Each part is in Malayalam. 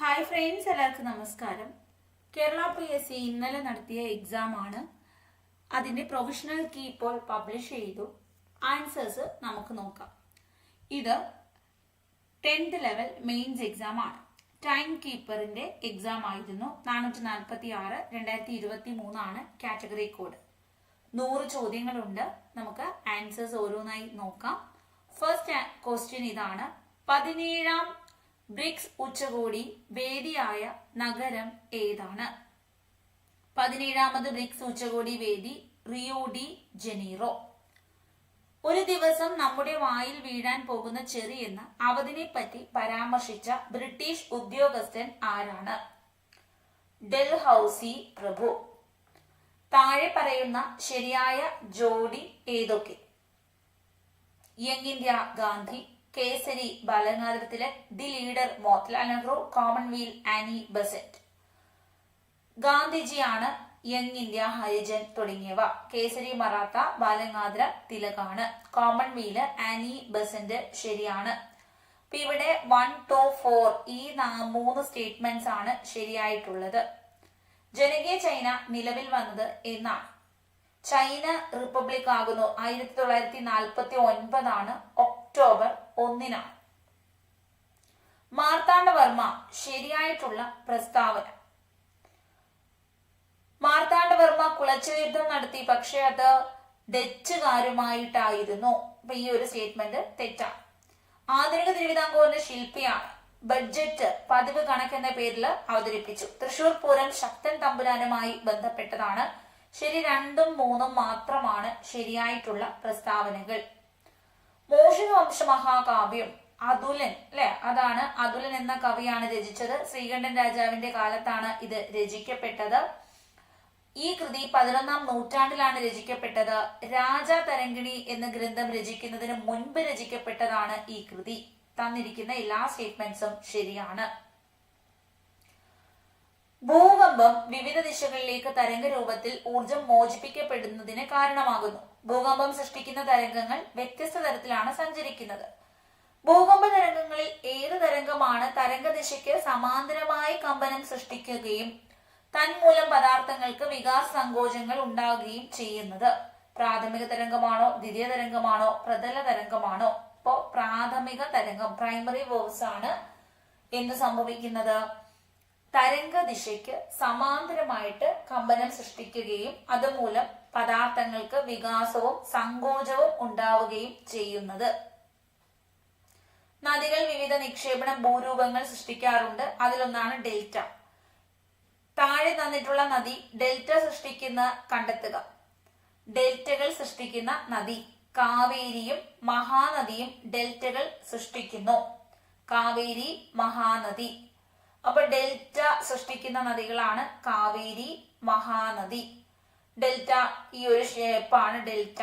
ഹായ് ഫ്രണ്ട്സ് എല്ലാവർക്കും നമസ്കാരം. കേരള പി എസ് സി ഇന്നലെ നടത്തിയ എക്സാം ആണ്. അതിന്റെ പ്രൊഫഷണൽ കീ ഇപ്പോൾ പബ്ലിഷ് ചെയ്തു. ആൻസേഴ്സ് നമുക്ക് നോക്കാം. ഇത് ടെൻത്ത് ലെവൽ മെയിൻസ് എക്സാം ആണ്. ടൈം കീപ്പറിന്റെ എക്സാം ആയിരുന്നു. നാനൂറ്റി നാൽപ്പത്തി ആറ് രണ്ടായിരത്തി ഇരുപത്തി മൂന്നാണ് കാറ്റഗറി കോഡ് നൂറ് ചോദ്യങ്ങളുണ്ട്. നമുക്ക് ആൻസേഴ്സ് ഓരോന്നായി നോക്കാം. ഫസ്റ്റ് ക്വസ്റ്റ്യൻ ഇതാണ്. പതിനേഴാം ബ്രിക്സ് ഉച്ചകോടി വേദിയായ നഗരം ഏതാണ്? പതിനേഴാമത് ബ്രിക്സ് ഉച്ചകോടി വേദി റിയോ ഡി ജനീറോ. ഒരു ദിവസം നമ്മുടെ വായിൽ വീഴാൻ പോകുന്ന ചെറി എന്ന അവധിനെ പറ്റി പരാമർശിച്ച ബ്രിട്ടീഷ് ഉദ്യോഗസ്ഥൻ ആരാണ്? ഡെൽഹൌസി പ്രഭു. താഴെ പറയുന്ന ശരിയായ ജോഡി ഏതൊക്കെ? Young India Gandhi. Kesari Balagangadhara Tilak the leader Motilal Nehru Commonweal Annie Besant. ഗാന്ധിജിയാണ് young India Harijan തുടങ്ങിയവ. കേസരി മറാത്ത ബാലഗംഗാധര തിലകാണ്. കോമൺവീൽ ആനി ബസന്റ് ശരിയാണ്. ഇവിടെ വൺ ടു ഫോർ ഈ മൂന്ന് സ്റ്റേറ്റ്മെന്റ്സ് ആണ് ശരിയായിട്ടുള്ളത്. ജനകീയ ചൈന നിലവിൽ വന്നത് എന്നാണ്. ചൈന റിപ്പബ്ലിക് ആകുന്നു. ആയിരത്തി തൊള്ളായിരത്തി നാൽപ്പത്തി ഒൻപതാണ് ഒക്ടോബർ ഒന്നിനാണ്. മാർത്താണ്ഡവർമ്മ ശരിയായിട്ടുള്ള പ്രസ്താവന. മാർത്താണ്ഡവർമ്മ കുളച്ചുയുദ്ധം നടത്തി പക്ഷെ അത് ഡച്ചുകാരുമായിട്ടായിരുന്നു. അപ്പൊ ഈ ഒരു സ്റ്റേറ്റ്മെന്റ് തെറ്റാണ്. ആധുനിക തിരുവിതാംകൂറിന്റെ ശില്പിയാണ് ബഡ്ജറ്റ് പതിവ് കണക്ക് എന്ന പേരിൽ അവതരിപ്പിച്ചു. തൃശൂർ പൂരം ശക്തൻ തമ്പുരാനുമായി ബന്ധപ്പെട്ടതാണ്. ശരി രണ്ടും മൂന്നും മാത്രമാണ് ശരിയായിട്ടുള്ള പ്രസ്താവനകൾ. മോഷിക വംശ മഹാകാവ്യം അതുലൻ അല്ലെ അതാണ് അതുലൻ എന്ന കവിയാണ് രചിച്ചത്. ശ്രീകണ്ഠൻ രാജാവിന്റെ കാലത്താണ് ഇത് രചിക്കപ്പെട്ടത്. ഈ കൃതി പതിനൊന്നാം നൂറ്റാണ്ടിലാണ് രചിക്കപ്പെട്ടത്. രാജ തരങ്കിണി എന്ന ഗ്രന്ഥം രചിക്കുന്നതിന് മുൻപ് രചിക്കപ്പെട്ടതാണ് ഈ കൃതി. തന്നിരിക്കുന്ന എല്ലാ സ്റ്റേറ്റ്മെന്റ്സും ശരിയാണ്. ഭൂകമ്പം വിവിധ ദിശകളിലേക്ക് തരംഗ രൂപത്തിൽ ഊർജം മോചിപ്പിക്കപ്പെടുന്നതിന് കാരണമാകുന്നു. ഭൂകമ്പം സൃഷ്ടിക്കുന്ന തരംഗങ്ങൾ വ്യത്യസ്ത തരത്തിലാണ് സഞ്ചരിക്കുന്നത്. ഭൂകമ്പ തരംഗങ്ങളിൽ ഏത് തരംഗമാണ് തരംഗ ദിശയ്ക്ക് സമാന്തരമായി കമ്പനം സൃഷ്ടിക്കുകയും തന്മൂലം പദാർത്ഥങ്ങൾക്ക് വികാസ സങ്കോചങ്ങൾ ഉണ്ടാകുകയും ചെയ്യുന്നത്? പ്രാഥമിക തരംഗമാണോ ദ്വിതീയ തരംഗമാണോ പ്രതല തരംഗമാണോ? ഇപ്പോ പ്രാഥമിക തരംഗം പ്രൈമറി വേവ്സ് ആണ്. എന്ത് സംഭവിക്കുന്നത്? തരംഗ ദിശയ്ക്ക് സമാന്തരമായിട്ട് കമ്പനം സൃഷ്ടിക്കുകയും അതുമൂലം പദാർത്ഥങ്ങൾക്ക് വികാസവും സങ്കോചവും ഉണ്ടാവുകയും ചെയ്യുന്നത്. നദികൾ വിവിധ നിക്ഷേപണ ഭൂരൂപങ്ങൾ സൃഷ്ടിക്കാറുണ്ട്. അതിലൊന്നാണ് ഡെൽറ്റ. താഴെ തന്നിട്ടുള്ള നദി ഡെൽറ്റ സൃഷ്ടിക്കുന്ന കണ്ടെത്തുക. ഡെൽറ്റകൾ സൃഷ്ടിക്കുന്ന നദി. കാവേരിയും മഹാനദിയും ഡെൽറ്റകൾ സൃഷ്ടിക്കുന്നു. കാവേരി മഹാനദി. അപ്പൊ ഡെൽറ്റ സൃഷ്ടിക്കുന്ന നദികളാണ് കാവേരി മഹാനദി. ഡെൽറ്റ ഈ ഒരു ഷേപ്പാണ് ഡെൽറ്റ.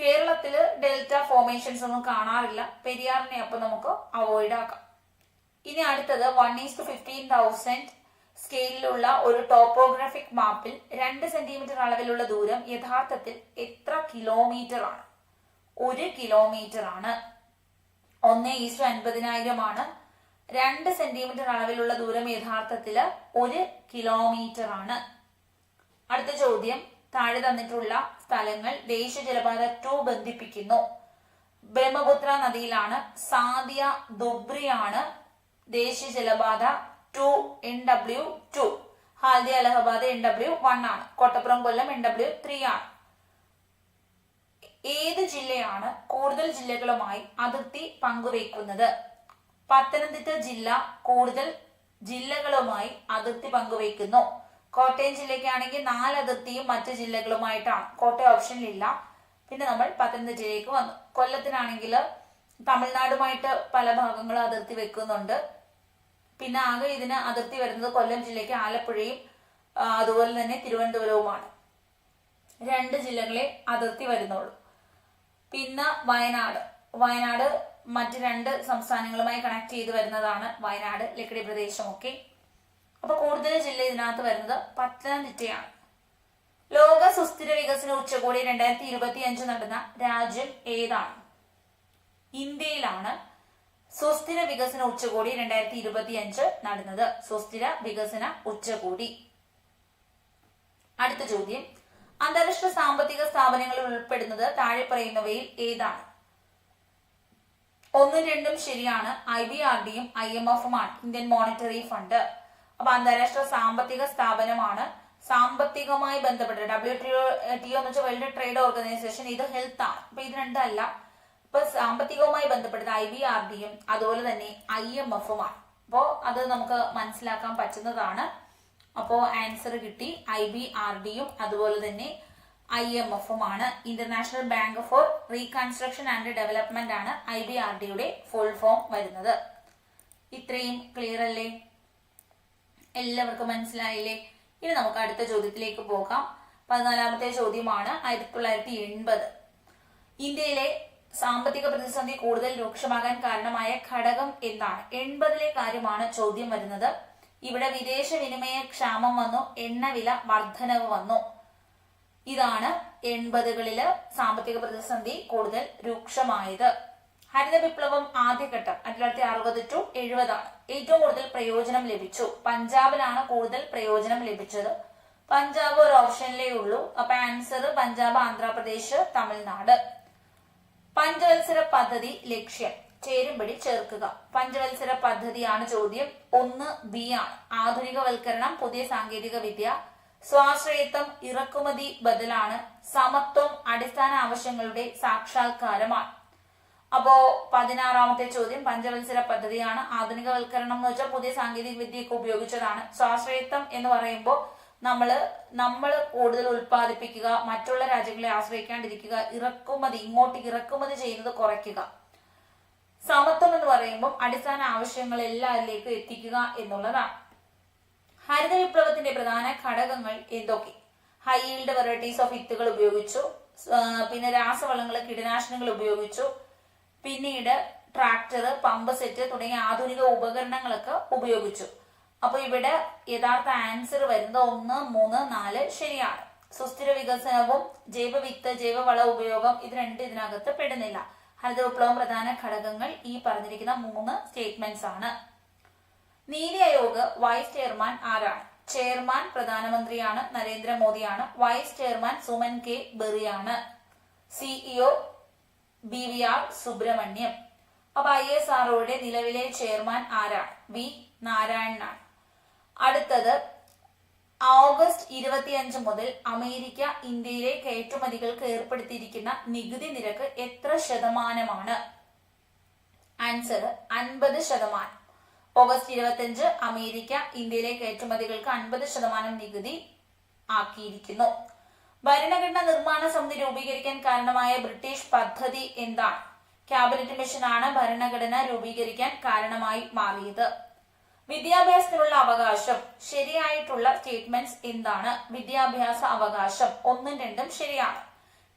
കേരളത്തിൽ ഡെൽറ്റ ഫോർമേഷൻസ് ഒന്നും കാണാറില്ല. പെരിയാറിനെ അപ്പൊ നമുക്ക് അവോയ്ഡ് ആക്കാം. ഇനി അടുത്തത് one is to fifteen thousand സ്കെയിലിലുള്ള ഒരു ടോപ്പോഗ്രാഫിക് മാപ്പിൽ രണ്ട് സെന്റിമീറ്റർ അളവിലുള്ള ദൂരം യഥാർത്ഥത്തിൽ എത്ര കിലോമീറ്റർ ആണ്? ഒരു കിലോമീറ്റർ ആണ്. ഒന്ന് ഈസ്റ്റു അൻപതിനായിരം ആണ്. രണ്ട് സെന്റിമീറ്റർ അളവിലുള്ള ദൂരം യഥാർത്ഥത്തിൽ ഒരു കിലോമീറ്റർ ആണ്. അടുത്ത ചോദ്യം. താഴെ തന്നിട്ടുള്ള സ്ഥലങ്ങൾ ദേശീയ ജലപാത ടു ബന്ധിപ്പിക്കുന്നു. ബ്രഹ്മപുത്ര നദിയിലാണ് സാദിയ ദുബ്രിയാണ് ദേശീയ ജലപാത two N W two. Haldia Allahabad N W one ആണ്. Kottappuram Kollam N W three ആണ്. ഏത് ജില്ലയാണ് കൂടുതൽ ജില്ലകളുമായി അതിർത്തി പങ്കുവയ്ക്കുന്നത്? പത്തനംതിട്ട ജില്ല കൂടുതൽ ജില്ലകളുമായി അതിർത്തി പങ്കുവയ്ക്കുന്നു. കോട്ടയം ജില്ലയ്ക്കാണെങ്കിൽ നാല് അതിർത്തിയും മറ്റ് ജില്ലകളുമായിട്ടാണ്. കോട്ടയം ഓപ്ഷനിലില്ല പിന്നെ നമ്മൾ പത്തനംതിട്ടയിലേക്ക് വന്നു. കൊല്ലത്തിനാണെങ്കിൽ തമിഴ്നാടുമായിട്ട് പല ഭാഗങ്ങളും അതിർത്തി വെക്കുന്നുണ്ട്. പിന്നെ ആകെ ഇതിന് അതിർത്തി വരുന്നത് കൊല്ലം ജില്ലയ്ക്ക് ആലപ്പുഴയും അതുപോലെ തന്നെ തിരുവനന്തപുരവുമാണ്. രണ്ട് ജില്ലകളെ അതിർത്തി വരുന്നുള്ളൂ. പിന്നെ വയനാട്. വയനാട് മറ്റ് രണ്ട് സംസ്ഥാനങ്ങളുമായി കണക്ട് ചെയ്ത് വരുന്നതാണ് വയനാട് ലക്കിടി പ്രദേശമൊക്കെ. അപ്പൊ കൂടുതൽ ജില്ല ഇതിനകത്ത് വരുന്നത് പത്തനംതിട്ടയാണ്. ലോക സുസ്ഥിര വികസന ഉച്ചകോടി രണ്ടായിരത്തി ഇരുപത്തി അഞ്ച് നടന്ന രാജ്യം ഏതാണ്? ഇന്ത്യയിലാണ് സുസ്ഥിര വികസന ഉച്ചകോടി രണ്ടായിരത്തി ഇരുപത്തി അഞ്ച് നടന്നത്. സുസ്ഥിര വികസന ഉച്ചകോടി. അടുത്ത ചോദ്യം. അന്താരാഷ്ട്ര സാമ്പത്തിക സ്ഥാപനങ്ങളിൽ ഉൾപ്പെടുന്നത് താഴെ പറയുന്നവയിൽ ഏതാണ്? ഒന്നും രണ്ടും ശരിയാണ്. ഐ ബി ആർ ഡിയും ഐ എം എഫുമാണ് ഇന്ത്യൻ മോണിറ്ററി ഫണ്ട് അപ്പൊ അന്താരാഷ്ട്ര സാമ്പത്തിക സ്ഥാപനമാണ്. സാമ്പത്തികമായി ബന്ധപ്പെട്ട ഡബ്ല്യു ടി ടി എന്ന് വെച്ചാൽ വേൾഡ് ട്രേഡ് ഓർഗനൈസേഷൻ ഇത് ഹെൽത്ത് ആണ്. അപ്പൊ ഇത് രണ്ടല്ല. ഇപ്പൊ സാമ്പത്തികവുമായി ബന്ധപ്പെട്ടത് ഐ ബി ആർ ഡിയും അതുപോലെ തന്നെ ഐ എം എഫുമാണ്. അപ്പോ അത് നമുക്ക് മനസ്സിലാക്കാൻ പറ്റുന്നതാണ്. അപ്പോ ആൻസർ കിട്ടി. ഐ ബി ആർ ഡിയും അതുപോലെ തന്നെ ഐ എം എഫും ആണ്. International bank for reconstruction and development ആണ് ഐ ബി ആർ ഡിയുടെ ഫുൾ ഫോം വരുന്നത്. ഇത്രയും ക്ലിയർ അല്ലേ? എല്ലാവർക്കും മനസ്സിലായില്ലേ? ഇനി നമുക്ക് അടുത്ത ചോദ്യത്തിലേക്ക് പോകാം. പതിനാലാമത്തെ ചോദ്യമാണ് ആയിരത്തി തൊള്ളായിരത്തി എൺപത് ഇന്ത്യയിലെ സാമ്പത്തിക പ്രതിസന്ധി കൂടുതൽ രൂക്ഷമാകാൻ കാരണമായ ഘടകം എന്താണ്? എൺപതിലെ കാര്യമാണ് ചോദ്യം വരുന്നത്. ഇവിടെ വിദേശ വിനിമയ ക്ഷാമം വന്നു എണ്ണവില വർധനവ് വന്നു. ഇതാണ് എൺപതുകളിൽ സാമ്പത്തിക പ്രതിസന്ധി കൂടുതൽ രൂക്ഷമായത്. ഹരിത വിപ്ലവം ആദ്യഘട്ടം ആയിരത്തി തൊള്ളായിരത്തി അറുപത് ടു എഴുപതാണ് ഏറ്റവും കൂടുതൽ പ്രയോജനം ലഭിച്ചു. പഞ്ചാബിലാണ് കൂടുതൽ പ്രയോജനം ലഭിച്ചത്. പഞ്ചാബ് ഒരു ഓപ്ഷനിലേ ഉള്ളൂ. അപ്പൊ ആൻസർ പഞ്ചാബ് ആന്ധ്രാപ്രദേശ് തമിഴ്നാട്. പഞ്ചവത്സര പദ്ധതി ലക്ഷ്യം. ചേരുംപടി ചേർക്കുക. പഞ്ചവത്സര പദ്ധതിയാണ് ചോദ്യം ഒന്ന് ബി ആണ്. ആധുനികവൽക്കരണം പുതിയ സാങ്കേതിക വിദ്യ സ്വാശ്രയത്വം ഇറക്കുമതി ബദലാണ് സമത്വം അടിസ്ഥാന ആവശ്യങ്ങളുടെ സാക്ഷാത്കാരമാണ്. അപ്പോ പതിനാറാമത്തെ ചോദ്യം പഞ്ചവത്സര പദ്ധതിയാണ് ആധുനികവൽക്കരണം എന്ന് വെച്ചാൽ പുതിയ സാങ്കേതിക വിദ്യയൊക്കെ ഉപയോഗിച്ചതാണ്. സ്വാശ്രയത്വം എന്ന് പറയുമ്പോൾ നമ്മൾ നമ്മൾ കൂടുതൽ ഉൽപ്പാദിപ്പിക്കുക മറ്റുള്ള രാജ്യങ്ങളെ ആശ്രയിക്കാണ്ടിരിക്കുക ഇറക്കുമതി ഇങ്ങോട്ട് ഇറക്കുമതി ചെയ്യുന്നത് കുറയ്ക്കുക. സമത്വം എന്ന് പറയുമ്പോൾ അടിസ്ഥാന ആവശ്യങ്ങൾ എല്ലാവരിലേക്കും എത്തിക്കുക എന്നുള്ളതാണ്. ഹരിത വിപ്ലവത്തിന്റെ പ്രധാന ഘടകങ്ങൾ എന്തൊക്കെ? ഹൈ ഈൽഡ് വെറൈറ്റീസ് ഓഫ് വിത്തുകൾ ഉപയോഗിച്ചു. പിന്നെ രാസവളങ്ങൾ കീടനാശിനികൾ ഉപയോഗിച്ചു. പിന്നീട് ട്രാക്ടർ പമ്പ് സെറ്റ് തുടങ്ങിയ ആധുനിക ഉപകരണങ്ങളൊക്കെ ഉപയോഗിച്ചു. അപ്പൊ ഇവിടെ യഥാർത്ഥ ആൻസർ വരുന്നത് ഒന്ന് മൂന്ന് നാല് ശരിയാണ്. സുസ്ഥിര വികസനവും ജൈവ വിത്ത് ജൈവവള ഉപയോഗം ഇത് രണ്ട് ഇതിനകത്ത് പെടുന്നില്ല. ഹരിത വിപ്ലവം പ്രധാന ഘടകങ്ങൾ ഈ പറഞ്ഞിരിക്കുന്ന മൂന്ന് സ്റ്റേറ്റ്മെന്റ്സ് ആണ്. നീതി ആയോഗ് വൈസ് ചെയർമാൻ ആരാണ്? ചെയർമാൻ പ്രധാനമന്ത്രിയാണ് നരേന്ദ്രമോദിയാണ്. Vice chairman Suman K ബെറിയാണ്. CEO B V R Subrahmanyam. അപ്പൊ ഐ എസ് ആർഒയുടെ നിലവിലെ ചെയർമാൻ ആരാണ്? വി നാരായണനാണ്. അടുത്തത് ഓഗസ്റ്റ് ഇരുപത്തിയഞ്ച് മുതൽ അമേരിക്ക ഇന്ത്യയിലെ കയറ്റുമതികൾക്ക് ഏർപ്പെടുത്തിയിരിക്കുന്ന നികുതി നിരക്ക് എത്ര ശതമാനമാണ്? ആൻസർ അൻപത് ശതമാനം. ഓഗസ്റ്റ് ഇരുപത്തിയഞ്ച് അമേരിക്ക ഇന്ത്യയിലെ കയറ്റുമതികൾക്ക് അൻപത് ശതമാനം നികുതി ആക്കിയിരിക്കുന്നു. ഭരണഘടനാ നിർമ്മാണ സമിതി രൂപീകരിക്കാൻ കാരണമായ ബ്രിട്ടീഷ് പദ്ധതി എന്താണ്? ക്യാബിനറ്റ് ആണ് ഭരണഘടന രൂപീകരിക്കാൻ കാരണമായി മാറിയത്. വിദ്യാഭ്യാസത്തിനുള്ള അവകാശം ശരിയായിട്ടുള്ള സ്റ്റേറ്റ്മെന്റ്സ് എന്താണ്? വിദ്യാഭ്യാസ അവകാശം ഒന്നും രണ്ടും ശരിയാണ്.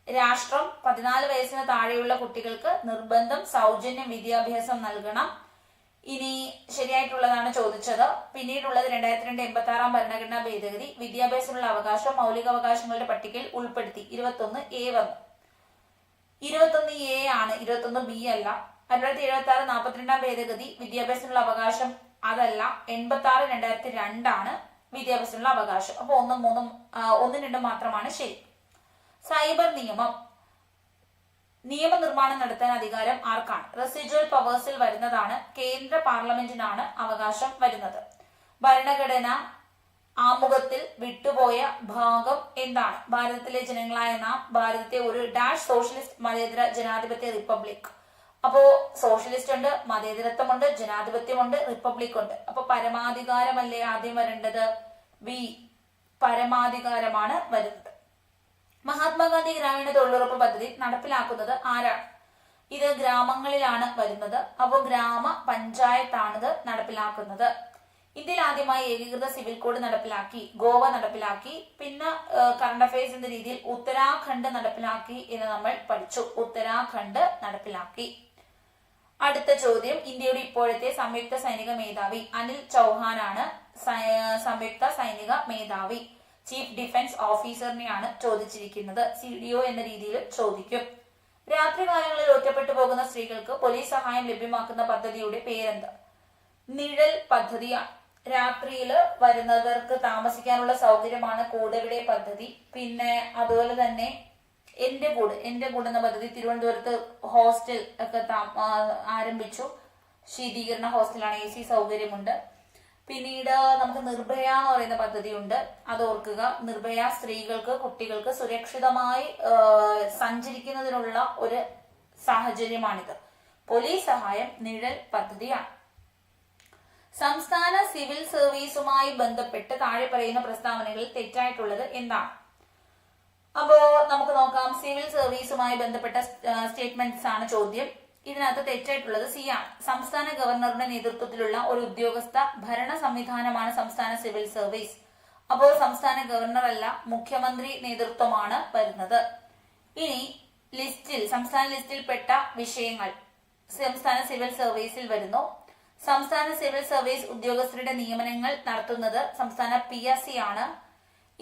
രാഷ്ട്രം പതിനാല് വയസ്സിന് താഴെയുള്ള കുട്ടികൾക്ക് നിർബന്ധം സൗജന്യ വിദ്യാഭ്യാസം നൽകണം ഇനി ശരിയായിട്ടുള്ളതാണ് ചോദിച്ചത്. പിന്നീടുള്ളത് രണ്ടായിരത്തി രണ്ട് എൺപത്തി ആറാം ഭരണഘടനാ ഭേദഗതി വിദ്യാഭ്യാസത്തിനുള്ള അവകാശം മൗലികാവകാശങ്ങളുടെ പട്ടികയിൽ ഉൾപ്പെടുത്തി. ഇരുപത്തൊന്ന് എ വന്നു. ഇരുപത്തൊന്ന് എ ആണ് ഇരുപത്തൊന്ന് ബി അല്ല. ആയിരത്തി തൊള്ളായിരത്തി എഴുപത്തി ആറ് നാൽപ്പത്തിരണ്ടാം ഭേദഗതി വിദ്യാഭ്യാസത്തിനുള്ള അവകാശം അതല്ല. എൺപത്തി ആറ് രണ്ടായിരത്തി രണ്ടാണ് വിദ്യാഭ്യാസത്തിനുള്ള അവകാശം. അപ്പൊ ഒന്നും മൂന്നും ഒന്നും രണ്ടും മാത്രമാണ് ശരി. സൈബർ നിയമം. നിയമനിർമ്മാണം നടത്താൻ അധികാരം ആർക്കാണ്? റെസിജ്വൽ പവേഴ്സിൽ വരുന്നതാണ് കേന്ദ്ര പാർലമെന്റിനാണ് അവകാശം വരുന്നത്. ഭരണഘടന ആമുഖത്തിൽ വിട്ടുപോയ ഭാഗം എന്താണ്? ഭാരതത്തിലെ ജനങ്ങളായ നാം ഭാരതത്തെ ഒരു ഡാഷ് സോഷ്യലിസ്റ്റ് മതേതര ജനാധിപത്യ റിപ്പബ്ലിക് അപ്പോ സോഷ്യലിസ്റ്റ് ഉണ്ട് മതേതരത്വമുണ്ട് ജനാധിപത്യമുണ്ട് റിപ്പബ്ലിക് ഉണ്ട്. അപ്പൊ പരമാധികാരമല്ലേ ആദ്യം വരേണ്ടത്? വി പരമാധികാരമാണ് വരുന്നത്. മഹാത്മാഗാന്ധി ഗ്രാമീണ തൊഴിലുറപ്പ് പദ്ധതി നടപ്പിലാക്കുന്നത് ആരാണ് ഇത് ഗ്രാമങ്ങളിലാണ് വരുന്നത്. അപ്പോൾ ഗ്രാമ പഞ്ചായത്താണിത് നടപ്പിലാക്കുന്നത്. ഇന്ത്യയിൽ ആദ്യമായി ഏകീകൃത സിവിൽ കോഡ് നടപ്പിലാക്കി ഗോവ നടപ്പിലാക്കി പിന്നെ കറണ്ട് അഫയേഴ്സ് എന്ന രീതിയിൽ ഉത്തരാഖണ്ഡ് നടപ്പിലാക്കി എന്ന് നമ്മൾ പഠിച്ചു. ഉത്തരാഖണ്ഡ് നടപ്പിലാക്കി. അടുത്ത ചോദ്യം ഇന്ത്യയുടെ ഇപ്പോഴത്തെ സംയുക്ത സൈനിക മേധാവി അനിൽ ചൗഹാനാണ് സംയുക്ത സൈനിക മേധാവി. ചീഫ് ഡിഫൻസ് ഓഫീസറിനെയാണ് ചോദിച്ചിരിക്കുന്നത്. സി ഡി ഒ എന്ന രീതിയിൽ ചോദിക്കും. രാത്രികാലങ്ങളിൽ ഒറ്റപ്പെട്ടു പോകുന്ന സ്ത്രീകൾക്ക് പോലീസ് സഹായം ലഭ്യമാക്കുന്ന പദ്ധതിയുടെ പേരെന്ത്? നിഴൽ പദ്ധതിയാണ്. രാത്രിയിൽ വരുന്നവർക്ക് താമസിക്കാനുള്ള സൗകര്യമാണ് കൂടെവിടെ പദ്ധതി. പിന്നെ അതുപോലെ തന്നെ എന്റെ കൂട് എന്റെ കൂട് എന്ന പദ്ധതി തിരുവനന്തപുരത്ത് ഹോസ്റ്റൽ ഒക്കെ ആരംഭിച്ചു. ശീതീകരണ ഹോസ്റ്റലാണ് എ സി സൗകര്യമുണ്ട്. പിന്നീട് നമുക്ക് നിർഭയ എന്ന് പറയുന്ന പദ്ധതിയുണ്ട്. അത് ഓർക്കുക. നിർഭയ സ്ത്രീകൾക്ക് കുട്ടികൾക്ക് സുരക്ഷിതമായി സഞ്ചരിക്കുന്നതിനുള്ള ഒരു സാഹചര്യമാണിത്. പോലീസ് സഹായം നിഴൽ പദ്ധതിയാണ്. സംസ്ഥാന സിവിൽ സർവീസുമായി ബന്ധപ്പെട്ട് താഴെ പറയുന്ന പ്രസ്താവനകളിൽ തെറ്റായിട്ടുള്ളത് എന്താണ്? അപ്പോ നമുക്ക് നോക്കാം. സിവിൽ സർവീസുമായി ബന്ധപ്പെട്ട സ്റ്റേറ്റ്മെന്റ്സ് ആണ് ചോദ്യം. ഇതിനകത്ത് തെറ്റായിട്ടുള്ളത് സി ആണ്. സംസ്ഥാന ഗവർണറുടെ നേതൃത്വത്തിലുള്ള ഒരു ഉദ്യോഗസ്ഥ ഭരണ സംവിധാനമാണ് സംസ്ഥാന സിവിൽ സർവീസ്. അപ്പോൾ സംസ്ഥാന ഗവർണർ അല്ല മുഖ്യമന്ത്രി നേതൃത്വമാണ് വരുന്നത്. ഇനി ലിസ്റ്റിൽ സംസ്ഥാന ലിസ്റ്റിൽ പെട്ട വിഷയങ്ങൾ സംസ്ഥാന സിവിൽ സർവീസിൽ വരുന്നു. സംസ്ഥാന സിവിൽ സർവീസ് ഉദ്യോഗസ്ഥരുടെ നിയമനങ്ങൾ നടത്തുന്നത് സംസ്ഥാന പി ആണ്.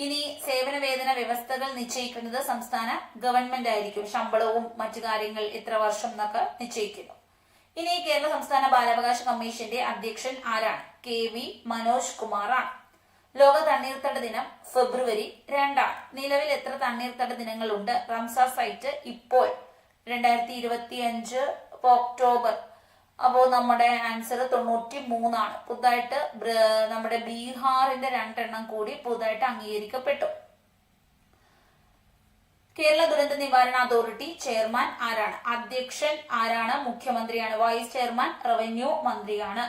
ഇനി സേവന വേതന വ്യവസ്ഥകൾ നിശ്ചയിക്കുന്നത് സംസ്ഥാന ഗവൺമെന്റ് ആയിരിക്കും ശമ്പളവും മറ്റു കാര്യങ്ങൾ എത്ര വർഷം എന്നൊക്കെ നിശ്ചയിക്കുന്നു. ഇനി കേരള സംസ്ഥാന ബാലാവകാശ കമ്മീഷന്റെ അധ്യക്ഷൻ ആരാണ്? കെ വി മനോജ് കുമാറാണ്. ലോക തണ്ണീർത്തട ദിനം ഫെബ്രുവരി രണ്ടാണ്. നിലവിൽ എത്ര തണ്ണീർത്തട ദിനങ്ങളുണ്ട്? റംസാർ സൈറ്റ് ഇപ്പോൾ രണ്ടായിരത്തി ഇരുപത്തി അഞ്ച് ഒക്ടോബർ അപ്പോൾ നമ്മുടെ ആൻസർ തൊണ്ണൂറ്റി മൂന്നാണ് പുതുതായിട്ട് നമ്മുടെ ബീഹാറിന്റെ രണ്ടെണ്ണം കൂടി പുതുതായിട്ട് അംഗീകരിക്കപ്പെട്ടു. കേരള ദുരന്ത നിവാരണ അതോറിറ്റി ചെയർമാൻ ആരാണ്? അധ്യക്ഷൻ ആരാണ്? മുഖ്യമന്ത്രിയാണ്. വൈസ് ചെയർമാൻ റവന്യൂ മന്ത്രിയാണ്.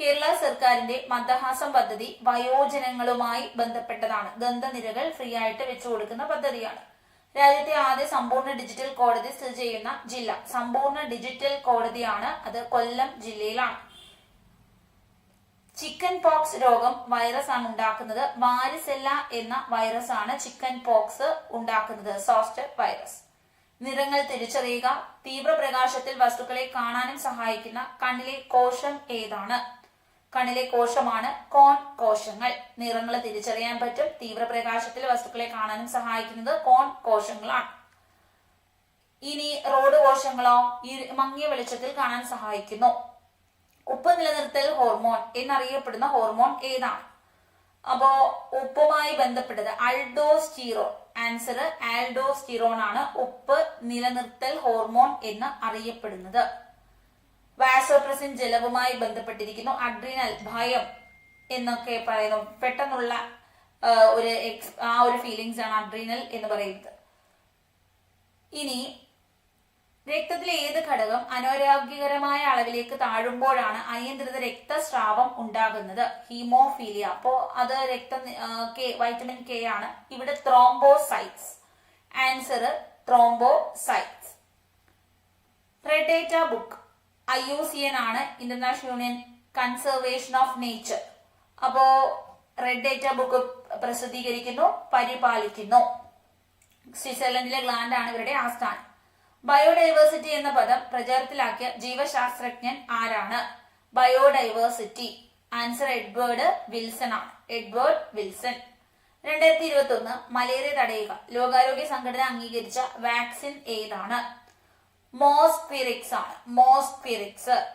കേരള സർക്കാരിന്റെ മന്ദഹാസം പദ്ധതി വയോജനങ്ങളുമായി ബന്ധപ്പെട്ടതാണ്. ദന്തനിരകൾ ഫ്രീ ആയിട്ട് വെച്ചു കൊടുക്കുന്ന പദ്ധതിയാണ്. രാജ്യത്തെ ആദ്യ സമ്പൂർണ ഡിജിറ്റൽ കോടതി സ്ഥിതി ചെയ്യുന്ന ജില്ല. സമ്പൂർണ ഡിജിറ്റൽ കോടതിയാണ് അത് കൊല്ലം ജില്ലയിലാണ്. ചിക്കൻ പോക്സ് രോഗം വൈറസ് ആണ് ഉണ്ടാക്കുന്നത്. വാരിസെല്ല എന്ന വൈറസ് ആണ് ചിക്കൻ പോക്സ് ഉണ്ടാക്കുന്നത്. സോസ്റ്റർ വൈറസ് നിറങ്ങൾ തിരിച്ചറിയുക. തീവ്രപ്രകാശത്തിൽ വസ്തുക്കളെ കാണാനും സഹായിക്കുന്ന കണ്ണിലെ കോശം ഏതാണ്? കണ്ണിലെ കോശമാണ് കോൺ കോശങ്ങൾ. നിറങ്ങൾ തിരിച്ചറിയാൻ പറ്റും. തീവ്രപ്രകാശത്തിലെ വസ്തുക്കളെ കാണാനും സഹായിക്കുന്നത് കോൺ കോശങ്ങളാണ്. ഇനി റോഡ് കോശങ്ങളോ ഈ മങ്ങിയ വെളിച്ചത്തിൽ കാണാൻ സഹായിക്കുന്നു. ഉപ്പ് നിലനിർത്തൽ ഹോർമോൺ എന്നറിയപ്പെടുന്ന ഹോർമോൺ ഏതാണ്? അപ്പോ ഉപ്പുമായി ബന്ധപ്പെട്ടത് അൾഡോസ്റ്റീറോൺ ആൻസർ ആൽഡോസ്റ്റീറോൺ ആണ് ഉപ്പ് നിലനിർത്തൽ ഹോർമോൺ എന്ന് അറിയപ്പെടുന്നത്. വാസോപ്രസിൻ ജലവുമായി ബന്ധപ്പെട്ടിരിക്കുന്നു. അഡ്രീനൽ ഭയം എന്നൊക്കെ പറയുന്നു. പെട്ടെന്നുള്ള ഒരു ആ ഒരു ഫീലിങ്സ് ആണ് അഡ്രീനൽ എന്ന് പറയുന്നത്. ഇനി രക്തത്തിലെ ഏത് ഘടകം അനാരോഗ്യകരമായ അളവിലേക്ക് താഴുമ്പോഴാണ് അനിയന്ത്രിത രക്തസ്രാവം ഉണ്ടാകുന്നത്? ഹീമോഫീലിയ. അപ്പോ അത് രക്ത കെ വൈറ്റമിൻ കെ ആണ്. ഇവിടെ thrombocytes answer thrombocytes red data data book I U C N ആണ് international union conservation of nature അപ്പോ റെഡ് ഡേറ്റ ബുക്ക് പ്രസിദ്ധീകരിക്കുന്നു പരിപാലിക്കുന്നു. സ്വിറ്റ്സർലൻഡിലെ ഗ്ലാൻഡ് ആണ് ഇവരുടെ ആസ്ഥാനം ബയോഡൈവേഴ്സിറ്റി എന്ന പദം പ്രചാരത്തിലാക്കിയ ജീവശാസ്ത്രജ്ഞൻ ആരാണ്? ബയോഡൈവേഴ്സിറ്റി ആൻസർ എഡ്വേർഡ് വിൽസൺ ആണ്. എഡ്വേർഡ് വിൽസൺ രണ്ടായിരത്തി ഇരുപത്തി ഒന്ന് മലേറിയ തടയുക. ലോകാരോഗ്യ സംഘടന അംഗീകരിച്ച വാക്സിൻ ഏതാണ്? മോസ്പിറിക്സ് ആണ്. മോസ്പിറിക്സ്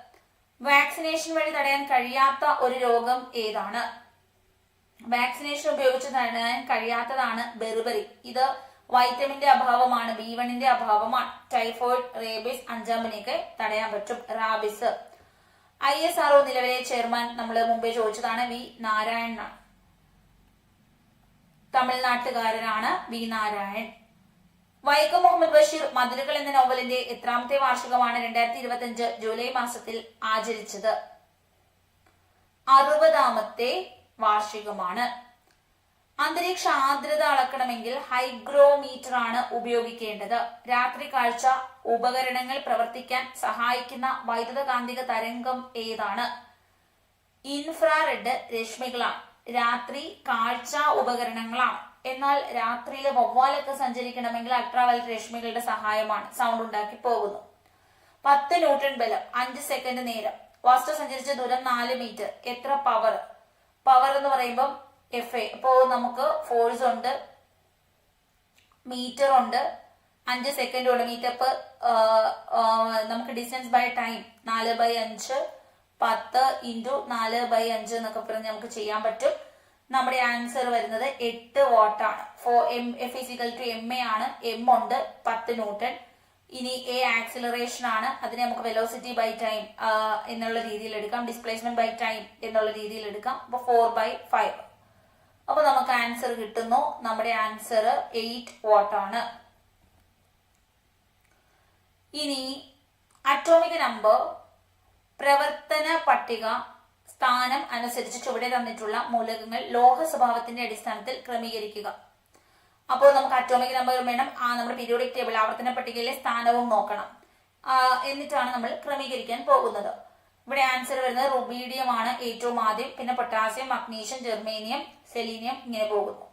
വാക്സിനേഷൻ വഴി തടയാൻ കഴിയാത്ത ഒരു രോഗം ഏതാണ്? വാക്സിനേഷൻ ഉപയോഗിച്ച് തടയാൻ കഴിയാത്തതാണ് ബെർബറി ഇത് വൈറ്റമിന്റെ അഭാവമാണ് ബി വണ്ണിന്റെ അഭാവമാണ്. ടൈഫോയിഡ് റേബിസ് അഞ്ചാം പനിയൊക്കെ തടയാൻ പറ്റും. Rabies. I S R O നിലവിലെ ചെയർമാൻ നമ്മൾ മുമ്പേ ചോദിച്ചതാണ് വി നാരായണനാണ്. തമിഴ്നാട്ടുകാരനാണ് വി നാരായൺ. വൈക്കം മുഹമ്മദ് ബഷീർ മതിലുകൾ എന്ന നോവലിന്റെ എത്രാമത്തെ വാർഷികമാണ് രണ്ടായിരത്തി ഇരുപത്തി അഞ്ച് ജൂലൈ മാസത്തിൽ ആചരിച്ചത്. അറുപതാമത്തെ വാർഷികമാണ്. അന്തരീക്ഷ ആർദ്രത അളക്കണമെങ്കിൽ ഹൈഗ്രോമീറ്റർ ആണ് ഉപയോഗിക്കേണ്ടത്. രാത്രി കാഴ്ച ഉപകരണങ്ങൾ പ്രവർത്തിക്കാൻ സഹായിക്കുന്ന വൈദ്യുതകാന്തിക തരംഗം ഏതാണ്? ഇൻഫ്രാറെഡ് രശ്മികളാണ്. രാത്രി കാഴ്ച ഉപകരണങ്ങളാണ്. എന്നാൽ രാത്രിയിൽ വവ്വാലൊക്കെ സഞ്ചരിക്കണമെങ്കിൽ അൾട്രാവയലറ്റ് രശ്മികളുടെ സഹായമാണ്. സൗണ്ട് ഉണ്ടാക്കി പോകുന്നു. പത്ത് ന്യൂട്ടൺ ബലം അഞ്ച് സെക്കൻഡ് നേരം. വസ്തു സഞ്ചരിച്ച ദൂരം നാല് മീറ്റർ എത്ര പവർ പവർ എന്ന് പറയുമ്പോൾ എഫ് എ അപ്പോ നമുക്ക് ഫോഴ്സ് ഉണ്ട് മീറ്റർ ഉണ്ട് അഞ്ച് സെക്കൻഡ് മീറ്റർ മീറ്റപ്പ് നമുക്ക് ഡിസ്റ്റൻസ് ബൈ ടൈം നാല് ബൈ അഞ്ച് പത്ത് ഇന്റു നാല് ബൈ അഞ്ച് എന്നൊക്കെ പറഞ്ഞ് നമുക്ക് ചെയ്യാൻ പറ്റും. നമ്മുടെ ആൻസർ വരുന്നത് എട്ട് വാട്ടാണ് four M F is equal to M A ആണ്. എം ഉണ്ട് പത്ത് ന്യൂട്ടൺ. ഇനി എ ആക്സിലറേഷൻ ആണ്. അതിനെ നമുക്ക് വെലോസിറ്റി ബൈ ടൈം എന്നുള്ള രീതിയിൽ എടുക്കാം. ഡിസ്പ്ലേസ്മെന്റ് ബൈ ടൈം എന്നുള്ള രീതിയിൽ എടുക്കാം. അപ്പൊ ഫോർ ബൈ ഫൈവ് അപ്പൊ നമുക്ക് ആൻസർ കിട്ടുന്നു. നമ്മുടെ ആൻസർ എയ്റ്റ് ആണ്. ഇനി അറ്റോമിക് നമ്പർ പ്രവർത്തന പട്ടിക സ്ഥാനം അനുസരിച്ച് ചുവടെ തന്നിട്ടുള്ള മൂലകങ്ങൾ ലോഹ സ്വഭാവത്തിന്റെ അടിസ്ഥാനത്തിൽ ക്രമീകരിക്കുക. അപ്പോൾ നമുക്ക് അറ്റോമിക് നമ്പർ വേണം. ആ നമ്മുടെ പീരിയോഡിക് ടേബിൾ ആവർത്തന പട്ടികയിലെ സ്ഥാനവും നോക്കണം. എന്നിട്ടാണ് നമ്മൾ ക്രമീകരിക്കാൻ പോകുന്നത്. ഇവിടെ ആൻസർ വരുന്നത് റുബീഡിയം ആണ് ഏറ്റവും ആദ്യം. പിന്നെ പൊട്ടാസ്യം മഗ്നീഷ്യം ജെർമേനിയം സെലീനിയം ഇങ്ങനെ പോകുന്നു.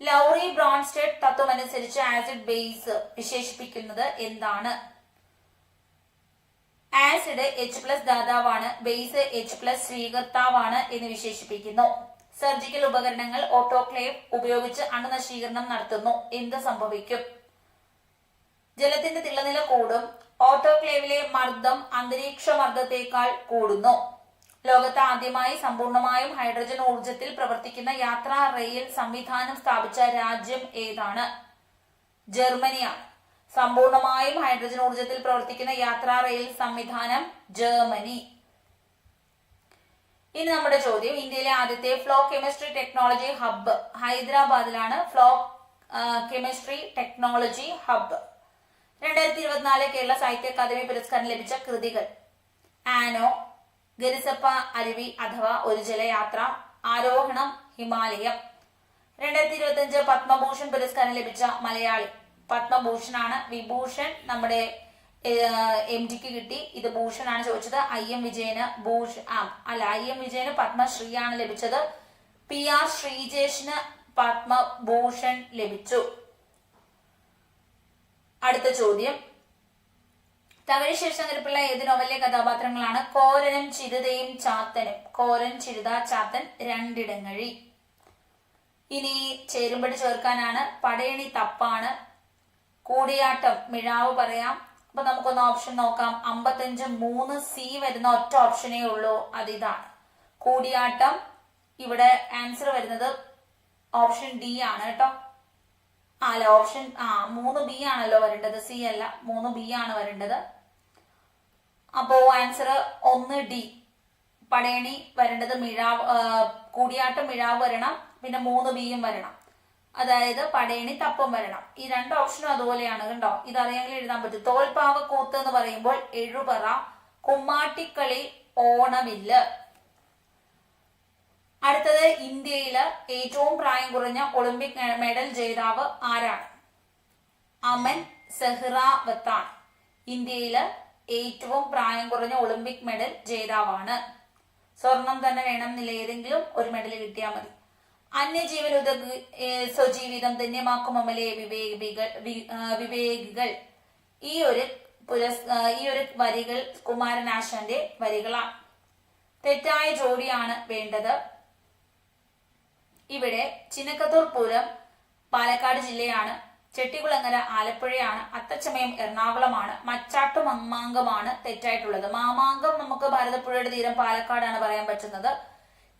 ലൗറി ബ്രോൺസ്റ്റെഡ് തത്വം അനുസരിച്ച് ആസിഡ് ബേസ് വിശേഷിപ്പിക്കുന്നത് എന്താണ്? ആസിഡ് എച്ച് പ്ലസ് ദാതാവാണ് ബേസ് എച്ച് പ്ലസ് സ്വീകർത്താവാണ് എന്ന് വിശേഷിപ്പിക്കുന്നു. സർജിക്കൽ ഉപകരണങ്ങൾ ഓട്ടോക്ലേവ് ഉപയോഗിച്ച് അണുനശീകരണം നടത്തുന്നു. എന്ത് സംഭവിക്കും? ജലത്തിന്റെ തിളനില കൂടും. ഓട്ടോക്ലേവിലെ മർദ്ദം അന്തരീക്ഷ മർദ്ദത്തെക്കാൾ കൂടുന്നു. ലോകത്ത് ആദ്യമായി സമ്പൂർണമായും ഹൈഡ്രജൻ ഊർജത്തിൽ പ്രവർത്തിക്കുന്ന യാത്രാ റെയിൽ സംവിധാനം സ്ഥാപിച്ച രാജ്യം ഏതാണ്? ജർമ്മനിയാണ്. സമ്പൂർണമായും ഹൈഡ്രജൻ ഊർജത്തിൽ പ്രവർത്തിക്കുന്ന യാത്രാ റെയിൽ സംവിധാനം ജർമ്മനി. ഇനി നമ്മുടെ ചോദ്യം. ഇന്ത്യയിലെ ആദ്യത്തെ ഫ്ലോ കെമിസ്ട്രി ടെക്നോളജി ഹബ്ബ് ഹൈദരാബാദിലാണ് ഫ്ലോ കെമിസ്ട്രി ടെക്നോളജി ഹബ്ബ് രണ്ടായിരത്തി ഇരുപത്തിനാല് കേരള സാഹിത്യ അക്കാദമി പുരസ്കാരം ലഭിച്ച കൃതികൾ. ആനോ ഗരിസപ്പ അരുവി അഥവാ ഒരു ജലയാത്ര ആരോഹണം ഹിമാലയം. രണ്ടായിരത്തി ഇരുപത്തി അഞ്ച് പത്മഭൂഷൺ പുരസ്കാരം ലഭിച്ച മലയാളി. പത്മഭൂഷണാണ്. വിഭൂഷൺ നമ്മുടെ എം ഡിക്ക് കിട്ടി. ഇത് ഭൂഷണാണ് ചോദിച്ചത്. ഐ എം വിജയന് ഭൂഷ ആ അല്ല ഐ എം വിജയന് പത്മശ്രീയാണ് ലഭിച്ചത്. പി ആർ ശ്രീജേഷിന് പത്മഭൂഷൺ ലഭിച്ചു. അടുത്ത ചോദ്യം. തകഴി ശിവശങ്കരപ്പിള്ള ഏത് നോവലിലെ കഥാപാത്രങ്ങളാണ് കോരനും ചിരുതയും ചാത്തനും? കോരൻ ചിരുത ചാത്തൻ രണ്ടിടങ്ങഴി. ഇനി ചേരുമ്പടി ചേർക്കാനാണ് പടയണി തപ്പാണ് കൂടിയാട്ടം മിഴാവ് പറയാം. അപ്പൊ നമുക്കൊന്ന് ഓപ്ഷൻ നോക്കാം. അമ്പത്തഞ്ച് മൂന്ന് സി വരുന്ന ഒറ്റ ഓപ്ഷനേ ഉള്ളൂ. അത് ഇതാണ്. കൂടിയാട്ടം ഇവിടെ ആൻസർ വരുന്നത് ഓപ്ഷൻ ഡി ആണ് കേട്ടോ. ആ, അല്ല ഓപ്ഷൻ ആ മൂന്ന് ബി ആണല്ലോ വരേണ്ടത്. സി അല്ല മൂന്ന് ബി ആണ് വരേണ്ടത്. അപ്പോ ആൻസർ ഒന്ന് ഡി പടയണി വരേണ്ടത് മിഴാവ് കൂടിയാട്ടം മിഴാവ് വരണം. പിന്നെ മൂന്ന് ബിയും വരണം. അതായത് പടയണി തപ്പം വരണം. ഈ രണ്ട് ഓപ്ഷനും അതുപോലെയാണ് കണ്ടോ? ഇതറിയെങ്കിൽ എഴുതാൻ പറ്റും. തോൽപ്പാവ കൂത്ത് എന്ന് പറയുമ്പോൾ എഴുപറ കുമ്മാട്ടിക്കളി ഓണമില്ല. അടുത്തത് ഇന്ത്യയിൽ ഏറ്റവും പ്രായം കുറഞ്ഞ ഒളിമ്പിക് മെഡൽ ജേതാവ് ആരാണ്? അമൻ സെഹ്റാവത്താണ്. ഇന്ത്യയിൽ ഏറ്റവും പ്രായം കുറഞ്ഞ ഒളിമ്പിക് മെഡൽ ജേതാവാണ്. സ്വർണം തന്നെ വേണം എന്നില്ല ഏതെങ്കിലും ഒരു മെഡൽ കിട്ടിയാൽ മതി. ഏഹ് സ്വജീവിതം ധന്യമാക്കും അമലെ വിവേകികൾ വിവേകികൾ. ഈ ഒരു പുരസ് ഈ ഒരു വരികൾ കുമാരനാശാന്റെ വരികളാണ്. തെറ്റായ ജോഡിയാണ് വേണ്ടത്. ഇവിടെ ചിന്നക്കത്തൂർ പൂരം പാലക്കാട് ജില്ലയാണ്. ചെട്ടികുളങ്ങര ആലപ്പുഴയാണ്. അത്തച്ചമയം എറണാകുളമാണ്. മച്ചാട്ടു മമ്മാങ്കമാണ് തെറ്റായിട്ടുള്ളത്. മാമാങ്കം നമുക്ക് ഭാരതപ്പുഴയുടെ തീരം പാലക്കാടാണ് പറയാൻ പറ്റുന്നത്.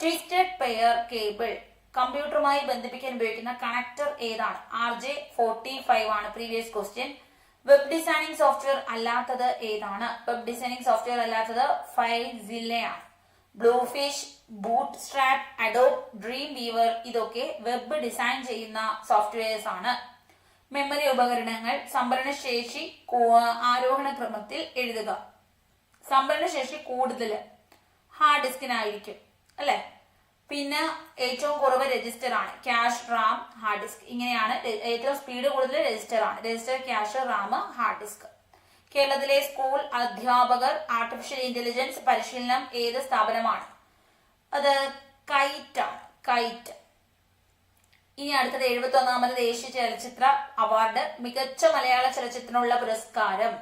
ട്വിസ്റ്റഡ് പെയർ കേബിൾ കമ്പ്യൂട്ടറുമായി ബന്ധിപ്പിക്കാൻ ഉപയോഗിക്കുന്ന കണക്ടർ ഏതാണ്? ആർ ജെ ഫോർട്ടി ഫൈവ് ആണ് previous question web designing software അല്ലാത്തത് ഏതാണ്? വെബ് ഡിസൈനിങ് സോഫ്റ്റ്വെയർ അല്ലാത്തത് ഫൈവ് ജില്ലയാണ് Bluefish Bootstrap Adobe Dreamweaver ഇതൊക്കെ വെബ് ഡിസൈൻ ചെയ്യുന്ന സോഫ്റ്റ്വെയർസ് ആണ്. മെമ്മറി ഉപകരണങ്ങൾ സംഭരണ ശേഷി ആരോഹണ ക്രമത്തിൽ എഴുതുക. സംഭരണ ശേഷി കൂടുതൽ ഹാർഡ് ഡിസ്കിനായിരിക്കും അല്ലെ? പിന്നെ ഏറ്റവും കുറവ് രജിസ്റ്റർ ആണ്. ക്യാഷ് റാം ഹാർഡ് ഡിസ്ക് ഇങ്ങനെയാണ് ഏറ്റവും സ്പീഡ് കൂടുതൽ രജിസ്റ്റർ ആണ്. Register cache RAM hard disk കേരളത്തിലെ സ്കൂൾ അധ്യാപകർ ആർട്ടിഫിഷ്യൽ ഇന്റലിജൻസ് പരിശീലനം ഏത് സ്ഥാപനമാണ്? അത് കൈറ്റ് ആണ്. കൈറ്റ് ഇനി അടുത്തത് എഴുപത്തി ഒന്നാമത് ദേശീയ ചലച്ചിത്ര അവാർഡ് മികച്ച മലയാള ചലച്ചിത്രത്തിനുള്ള പുരസ്കാരം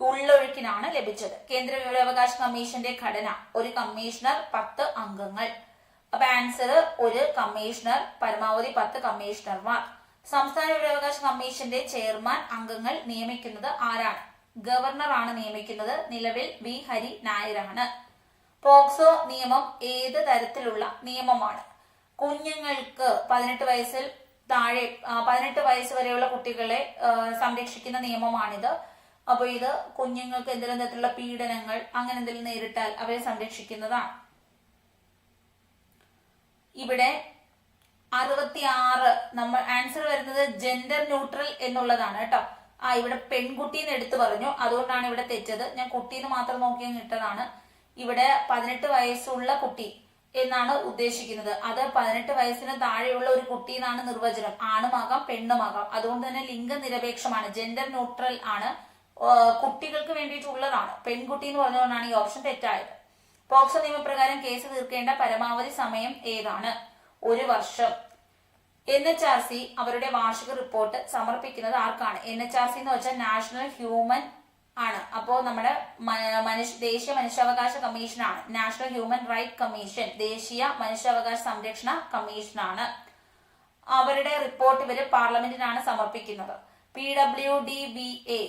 ഉള്ളൊഴുക്കിനാണ് ലഭിച്ചത്. കേന്ദ്ര വിവരാവകാശ കമ്മീഷന്റെ ഘടന. ഒരു കമ്മീഷണർ പത്ത് അംഗങ്ങൾ. അപ്പൊ ആൻസർ ഒരു കമ്മീഷണർ പരമാവധി പത്ത് കമ്മീഷണർമാർ സംസ്ഥാന വിവരാവകാശ കമ്മീഷന്റെ ചെയർമാൻ അംഗങ്ങൾ നിയമിക്കുന്നത് ആരാണ്? ഗവർണർ ആണ് നിയമിക്കുന്നത് നിലവിൽ വി. ഹരി നായരാണ്. പോക്സോ നിയമം ഏത് തരത്തിലുള്ള നിയമമാണ്? കുഞ്ഞുങ്ങൾക്ക് പതിനെട്ട് വയസ്സിൽ താഴെ പതിനെട്ട് വയസ്സ് വരെയുള്ള കുട്ടികളെ സംരക്ഷിക്കുന്ന നിയമമാണിത്. അപ്പോൾ ഇത് കുഞ്ഞുങ്ങൾക്ക് എന്തെങ്കിലും തരത്തിലുള്ള പീഡനങ്ങൾ അങ്ങനെ എന്തെങ്കിലും നേരിട്ടാൽ അവരെ സംരക്ഷിക്കുന്നതാണ്. ഇവിടെ അറുപത്തിയാറ് നമ്മൾ ആൻസർ വരുന്നത് ജെൻഡർ ന്യൂട്രൽ എന്നുള്ളതാണ് കേട്ടോ. ആ ഇവിടെ പെൺകുട്ടീന്ന് എടുത്തു പറഞ്ഞു. അതുകൊണ്ടാണ് ഇവിടെ തെറ്റത്. ഞാൻ കുട്ടീന്ന് മാത്രം നോക്കി ഇട്ടതാണ്. ഇവിടെ പതിനെട്ട് വയസ്സുള്ള കുട്ടി എന്നാണ് ഉദ്ദേശിക്കുന്നത്. അത് പതിനെട്ട് വയസ്സിന് താഴെയുള്ള ഒരു കുട്ടി എന്നാണ് നിർവചനം. ആണുമാകാം പെണ്ണുമാകാം. അതുകൊണ്ട് തന്നെ ലിംഗനിരപേക്ഷമാണ് ജെൻഡർ ന്യൂട്രൽ ആണ്. കുട്ടികൾക്ക് വേണ്ടിയിട്ടുള്ളതാണ്. പെൺകുട്ടി എന്ന് പറഞ്ഞുകൊണ്ടാണ് ഈ ഓപ്ഷൻ തെറ്റായത്. പോക്സോ നിയമപ്രകാരം കേസ് തീർക്കേണ്ട പരമാവധി സമയം ഏതാണ്? ഒരു വർഷം. എൻ എച്ച് ആർ സി അവരുടെ വാർഷിക റിപ്പോർട്ട് സമർപ്പിക്കുന്നത് ആർക്കാണ്? എൻ എച്ച് ആർ സി എന്ന് വെച്ചാൽ നാഷണൽ ഹ്യൂമൻ ആണ്. അപ്പോ നമ്മുടെ മനുഷ്യ ദേശീയ മനുഷ്യാവകാശ കമ്മീഷനാണ് നാഷണൽ ഹ്യൂമൻ റൈറ്റ് കമ്മീഷൻ ദേശീയ മനുഷ്യാവകാശ സംരക്ഷണ കമ്മീഷനാണ് അവരുടെ റിപ്പോർട്ട് ഇവർ പാർലമെന്റിനാണ് സമർപ്പിക്കുന്നത്. P W D B A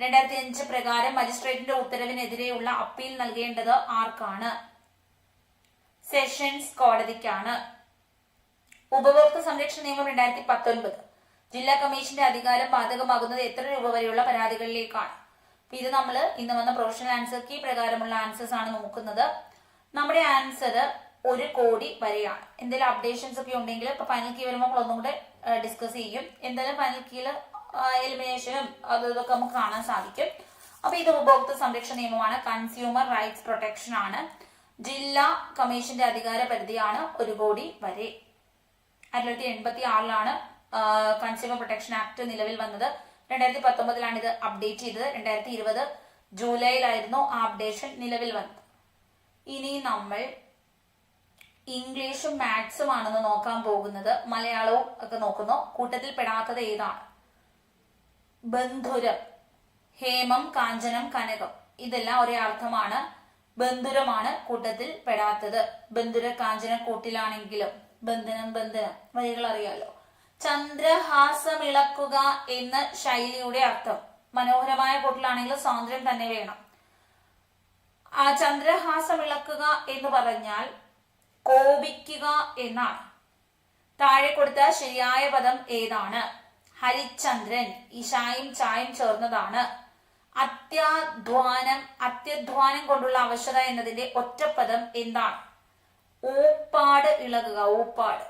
രണ്ടായിരത്തി അഞ്ച് പ്രകാരം മജിസ്ട്രേറ്റിന്റെ ഉത്തരവിനെതിരെയുള്ള അപ്പീൽ നൽകേണ്ടത് ആർക്കാണ്? സെഷൻസ് കോടതിക്കാണ്. ഉപഭോക്തൃ സംരക്ഷണ നിയമം രണ്ടായിരത്തി പത്തൊൻപത് ജില്ലാ കമ്മീഷന്റെ അധികാരം ബാധകമാകുന്നത് എത്ര രൂപ വരെയുള്ള പരാതികളിലേക്കാണ്? ഇത് നമ്മൾ ഇന്ന് വന്ന പ്രൊഫഷണൽ ആൻസർ കീ പ്രകാരമുള്ള ആൻസേഴ്സ് ആണ് നോക്കുന്നത്. നമ്മുടെ ആൻസർ ഒരു കോടി വരെയാണ്. എന്തെങ്കിലും അപ്ഡേഷൻസ് ഒക്കെ ഉണ്ടെങ്കിൽ ഇപ്പൊ ഫൈനൽ കീ വരുമ്പോൾ നമ്മൾ ഒന്നും കൂടെ ഡിസ്കസ് ചെയ്യും. എന്തായാലും ഫൈനൽ കീയിൽ എലിമിനേഷനും അത് ഇതൊക്കെ നമുക്ക് കാണാൻ സാധിക്കും. അപ്പൊ ഇത് ഉപഭോക്തൃ സംരക്ഷണ നിയമമാണ്. കൺസ്യൂമർ റൈറ്റ്സ് പ്രൊട്ടക്ഷൻ ആണ്. ജില്ലാ കമ്മീഷന്റെ അധികാര പരിധിയാണ് ഒരു കോടി വരെ. ആയിരത്തി തൊള്ളായിരത്തി എൺപത്തി ആറിലാണ് കൺസ്യൂമർ പ്രൊട്ടക്ഷൻ ആക്ട് നിലവിൽ വന്നത്. രണ്ടായിരത്തി പത്തൊമ്പതിലാണ് ഇത് അപ്ഡേറ്റ് ചെയ്തത്. രണ്ടായിരത്തി ഇരുപത് ജൂലൈയിലായിരുന്നു ആ അപ്ഡേഷൻ നിലവിൽ വന്നത്. ഇനി നമ്മൾ ഇംഗ്ലീഷും മാത്സും ആണെന്ന് നോക്കാൻ പോകുന്നത്. മലയാളവും ഒക്കെ നോക്കുന്നു. കൂട്ടത്തിൽ പെടാത്തത് ഏതാണ്? ബന്ധുരം ഹേമം കാഞ്ചനം കനകം. ഇതെല്ലാം ഒരേ അർത്ഥമാണ്. ബന്ധുരമാണ് കൂട്ടത്തിൽ പെടാത്തത്. ബന്ധുര കാഞ്ചന കൂട്ടിലാണെങ്കിലും ബന്ധനം ബന്ധനം വരികൾ അറിയാലോ. ചന്ദ്രഹാസമിളക്കുക എന്ന ശൈലിയുടെ അർത്ഥം. മനോഹരമായ കൂട്ടിലാണെങ്കിലും സ്വാതന്ത്ര്യം തന്നെ വേണം. ആ ചന്ദ്രഹാസമിളക്കുക എന്ന് പറഞ്ഞാൽ കോപിക്കുക എന്നാണ്. താഴെ കൊടുത്ത ശരിയായ പദം ഏതാണ്? ഹരിചന്ദ്രൻ ഇഷായും ചായും ചേർന്നതാണ്. അത്യാധ്വാനം അത്യധ്വാനം കൊണ്ടുള്ള അവശത എന്നതിന്റെ ഒറ്റപ്പദം എന്താണ്? ഊപ്പാട് ഇളകുക ഊപ്പാട്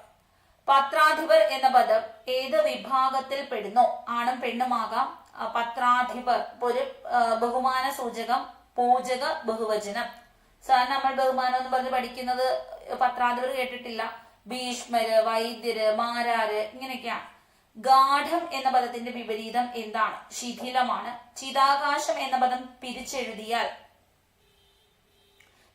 പത്രാധിപർ എന്ന പദം ഏത് വിഭാഗത്തിൽ പെടുന്നു? ആണും പെണ്ണുമാകാം. പത്രാധിപർ ഒരു ബഹുമാന സൂചകം പൂജക ബഹുവചനം. സാർ നമ്മൾ ബഹുമാനം എന്ന് പറഞ്ഞ് പഠിക്കുന്നത് പത്രാധിപർ കേട്ടിട്ടില്ല. ഭീഷ്മര് വൈദ്യര് മാരാര് ഇങ്ങനെയൊക്കെയാണ്. ഗാഠം എന്ന പദത്തിന്റെ വിപരീതം എന്താണ്? ശിഥിലമാണ്. ചിതാകാശം എന്ന പദം പിരിച്ചെഴുതിയാൽ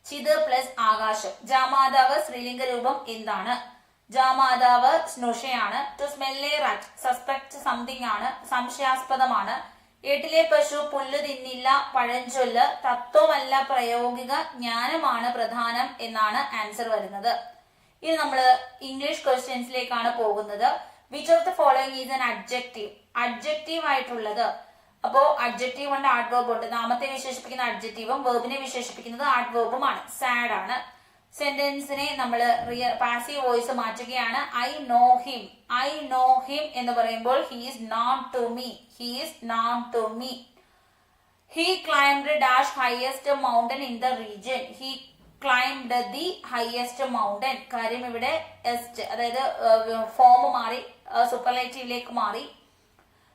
ചിത് പ്ലസ് ആകാശം. ജാമാതാവ് സ്ത്രീലിംഗ രൂപം എന്താണ്? ജാമാതാവ് സ്നുഷയാണ്. To smell a rat suspect something ആണ്. സംശയാസ്പദമാണ്. ഏട്ടിലെ പശു പുല്ല് തിന്നില്ല പഴഞ്ചൊല്ല് തത്വമല്ല പ്രയോഗിക ജ്ഞാനമാണ് പ്രധാനം എന്നാണ് ആൻസർ വരുന്നത്. ഇനി നമ്മൾ ഇംഗ്ലീഷ് ക്വസ്റ്റ്യൻസിലേക്കാണ് പോകുന്നത്. Which of the following is an adjective adjective ആയിട്ടുള്ളത്. അപ്പോ അഡ്ജക്റ്റീവ് ഉണ്ട് ആർട്ട് വേർബ് ഉണ്ട്. നാമത്തെ വിശേഷിപ്പിക്കുന്ന അഡ്ജക്റ്റീവും വേർബിനെ വിശേഷിപ്പിക്കുന്നത് ആർട്ട് വേർബുമാണ് സാഡ് ആണ്. സെന്റൻസിനെ നമ്മൾ പാസീവ് വോയിസ് മാറ്റുകയാണ്. I know him I know him എന്ന് പറയുമ്പോൾ he's known to me he's known to me he climbed dash highest mountain in the region he climbed the highest mountain കാര്യം ഇവിടെ എസ്റ്റ് അതായത് ഫോം മാറി. സൂപ്പർലൈറ്റീവിലേക്ക് മാറി.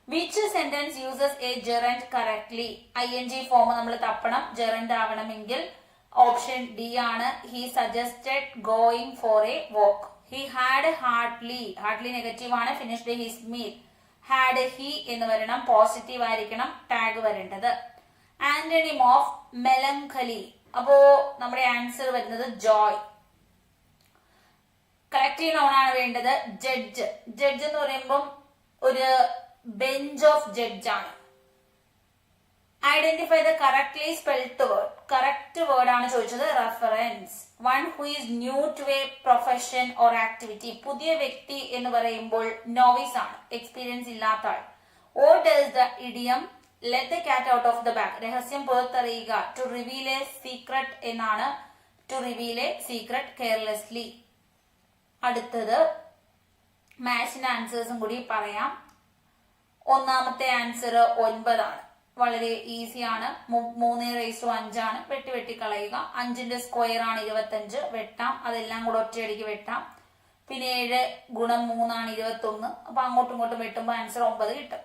Which sentence uses a gerund correctly I N G form നമ്മൾ തപ്പണം. ജെറൻഡ് ആവണമെങ്കിൽ ഓപ്ഷൻ ഡി ആണ്. He suggested going for a walk he had hardly hardly negative ആണ്. Finished his meal had he എന്ന് വരണം. പോസിറ്റീവ് ആയിരിക്കണം. ടാഗ് വരേണ്ടത്. ആന്റണിം ഓഫ് മെലങ്കലി അപ്പോ നമ്മുടെ ആൻസർ വരുന്നത് ജോയ് കളക്റ്റീവ് നോൺ ആണ് വേണ്ടത്. ജഡ്ജ് ജഡ്ജ് എന്ന് പറയുമ്പം ഒരു ബെഞ്ച് ഓഫ് ജഡ്ജ് ആണ്. Identify the correctly spelled word correct word ആണ് ചോദിച്ചത്. Reference one who is new to a profession or activity പുതിയ വ്യക്തി എന്ന് പറയുമ്പോൾ നോവിസ് ആണ്. എക്സ്പീരിയൻസ് ഇല്ലാത്ത ആൾ. Or does the idiom let the cat out of the bag രഹസ്യം പുറത്തറിയുക. ടു റിവീൽ എ സീക്രട്ട് എന്നാണ്. To reveal a secret carelessly അടുത്തത് മാഷിന് ആൻസേഴ്സും കൂടി പറയാം. ഒന്നാമത്തെ ആൻസർ ഒൻപതാണ്. വളരെ ഈസിയാണ് മൂന്ന് റേസ് അഞ്ചാണ്. വെട്ടി വെട്ടി കളയുക. അഞ്ചിന്റെ സ്ക്വയർ ആണ് ഇരുപത്തഞ്ച്. വെട്ടാം. അതെല്ലാം കൂടെ ഒറ്റയടിക്ക് വെട്ടാം. പിന്നെ ഏഴ് ഗുണം മൂന്നാണ് ഇരുപത്തി ഒന്ന് അപ്പൊ അങ്ങോട്ടും ഇങ്ങോട്ടും വെട്ടുമ്പോൾ ആൻസർ ഒമ്പത് കിട്ടും.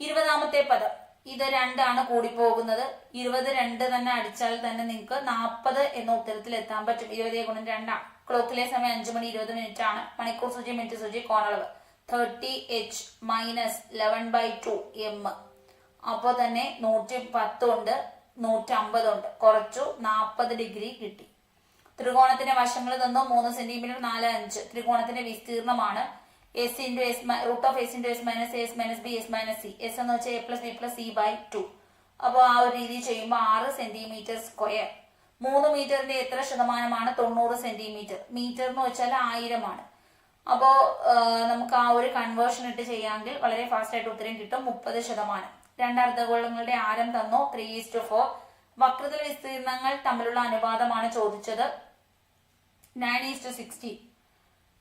ഇരുപതാമത്തെ പദം. ഇത് രണ്ടാണ് കൂടിപ്പോകുന്നത്. ഇരുപത് രണ്ട് തന്നെ അടിച്ചാൽ തന്നെ നിങ്ങൾക്ക് നാൽപ്പത് എന്ന ഉത്തരത്തിൽ എത്താൻ പറ്റും. ഇരുപതേ ഗുണം രണ്ടാണ്. ക്ലോക്കിലെ സമയം അഞ്ചു മണി ഇരുപത് മിനിറ്റ് ആണ് മണിക്കൂർ സൂചി മിനിറ്റ് സൂചി കോണളവ്. Thirty H minus eleven by two M അപ്പോൾ തന്നെ നൂറ്റി പത്തുണ്ട് നൂറ്റി അമ്പതുണ്ട് കുറച്ചു നാൽപ്പത് ഡിഗ്രി കിട്ടി. ത്രികോണത്തിന്റെ വശങ്ങൾ തന്നു മൂന്ന് സെന്റിമീറ്റർ നാല് അഞ്ച്. ത്രികോണത്തിന്റെ വിസ്തീർണമാണ്. S into S root of S into S minus S minus B S minus C S എന്ന് വെച്ചാൽ A plus B plus C by two അപ്പോൾ ആ ഒരു രീതി ചെയ്യുമ്പോൾ ആറ് സെന്റിമീറ്റർ സ്ക്വയർ മൂന്ന് മീറ്ററിന്റെ എത്ര ശതമാനമാണ് തൊണ്ണൂറ് സെന്റിമീറ്റർ? മീറ്റർ എന്ന് വെച്ചാൽ ആയിരമാണ്. അപ്പോൾ നമുക്ക് ആ ഒരു കൺവേർഷൻ ഇട്ട് ചെയ്യാമെങ്കിൽ വളരെ ഫാസ്റ്റ് ആയിട്ട് ഉത്തരം കിട്ടും. മുപ്പത് ശതമാനം. രണ്ട് അർദ്ധഗോളങ്ങളുടെ ആരം തന്നു. ത്രീ ഈസ്റ്റ് ഫോർ വക്രതല വിസ്തീർണങ്ങൾ തമ്മിലുള്ള അനുപാതമാണ് ചോദിച്ചത്. നയൻ ഈസ്റ്റ് സിക്സ്റ്റി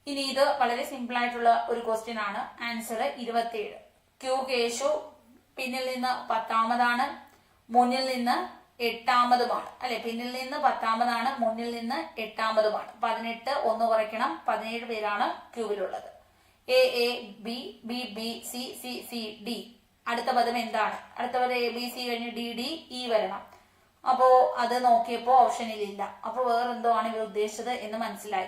ഇനി ഇത് വളരെ സിമ്പിൾ ആയിട്ടുള്ള ഒരു ക്വസ്റ്റ്യൻ ആണ്. ആൻസർ ഇരുപത്തിയേഴ്. ക്യൂ കേശു പിന്നിൽ നിന്ന് പത്താമതാണ്. മുന്നിൽ നിന്ന് എട്ടാമതുമാണ്. അല്ലെ? പിന്നിൽ നിന്ന് പത്താമതാണ് മുന്നിൽ നിന്ന് എട്ടാമതുമാണ്. പതിനെട്ട് ഒന്ന് കുറയ്ക്കണം. പതിനേഴ് പേരാണ് ക്യൂവിലുള്ളത്. A A B B B C C C D. അടുത്ത പദം എന്താണ്? അടുത്ത പദം എ ബി സി കഴിഞ്ഞ് ഡി ഡി ഇ വരണം. അപ്പോ അത് നോക്കിയപ്പോ ഓപ്ഷനിൽ ഇല്ല. അപ്പൊ വേറെ എന്തോ ആണ് ഇവർ ഉദ്ദേശിച്ചത് എന്ന് മനസ്സിലായി.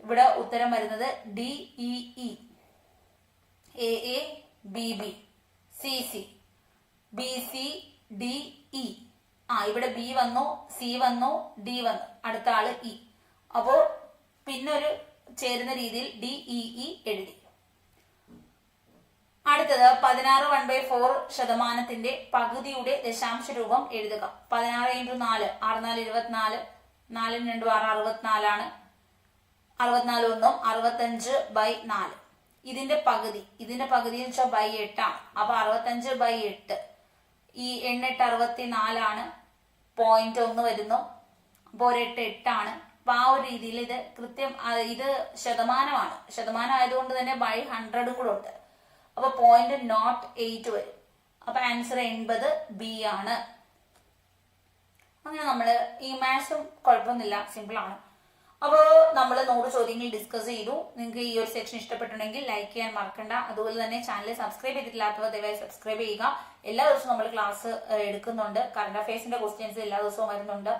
ഇവിടെ ഉത്തരം വരുന്നത് D E E. A A B B. C C. B C D E. ആ ഇവിടെ ബി വന്നു സി വന്നു ഡി വന്നു. അടുത്ത ആൾ ഇ അപ്പോ പിന്നെ ഒരു ചേരുന്ന രീതിയിൽ ഡി ഇ ഇ എഴുതി. അടുത്തത് പതിനാറ് വൺ ബൈ ഫോർ ശതമാനത്തിന്റെ പകുതിയുടെ ദശാംശ രൂപം എഴുതുക. പതിനാറ് ഇന്റു നാല് ആറ് നാല് ഇരുപത്തിനാല് നാലും രണ്ടും ആറ് അറുപത്തിനാലാണ്. അറുപത്തിനാല് ഒന്നും അറുപത്തഞ്ച് ബൈ നാല്. ഇതിന്റെ പകുതി ഇതിന്റെ പകുതി എന്ന് വെച്ചാൽ ബൈ എട്ടാണ്. അപ്പൊ അറുപത്തഞ്ച് ബൈ എട്ട്. ഈ എണ്ണെട്ട് അറുപത്തി നാലാണ് പോയിന്റ് ഒന്ന് വരുന്നു. അപ്പോൾ ഒരു എട്ട് എട്ടാണ്. അപ്പൊ ആ ഒരു രീതിയിൽ ഇത് കൃത്യം ഇത് ശതമാനമാണ്. ശതമാനം ആയതുകൊണ്ട് തന്നെ ബൈ ഹൺഡ്രഡും കൂടെ ഉണ്ട്. അപ്പൊ പോയിന്റ് നോട്ട് എയ്റ്റ് വരും. അപ്പൊ ആൻസർ എൺപത് ബി ആണ്. അങ്ങനെ നമ്മൾ ഈ മാത്സും കുഴപ്പമൊന്നുമില്ല. സിമ്പിൾ ആണ്. അപ്പോൾ നമ്മൾ നൂറ് ചോദ്യങ്ങൾ ഡിസ്കസ് ചെയ്തു. നിങ്ങൾക്ക് ഈ ഒരു സെക്ഷൻ ഇഷ്ടപ്പെട്ടുണ്ടെങ്കിൽ ലൈക്ക് ചെയ്യാൻ മറക്കണ്ട. അതുപോലെ തന്നെ ചാനൽ സബ്സ്ക്രൈബ് ചെയ്തിട്ടില്ലാത്തവർ ദയവായി സബ്സ്ക്രൈബ് ചെയ്യുക. എല്ലാ ദിവസവും നമ്മൾ ക്ലാസ് എടുക്കുന്നുണ്ട്. കറണ്ട് അഫയേഴ്സിന്റെ ക്വസ്റ്റ്യൻസ് എല്ലാ ദിവസവും വരുന്നുണ്ട്.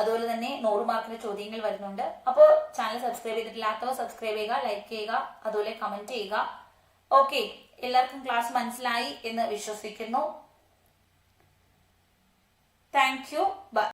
അതുപോലെ തന്നെ നൂറ് മാർക്കിന്റെ ചോദ്യങ്ങൾ വരുന്നുണ്ട്. അപ്പോൾ ചാനൽ സബ്സ്ക്രൈബ് ചെയ്തിട്ടില്ലാത്തവർ സബ്സ്ക്രൈബ് ചെയ്യുക ലൈക്ക് ചെയ്യുക അതുപോലെ കമന്റ് ചെയ്യുക. ഓക്കെ എല്ലാവർക്കും ക്ലാസ് മനസ്സിലായി എന്ന് വിശ്വസിക്കുന്നു. Thank you by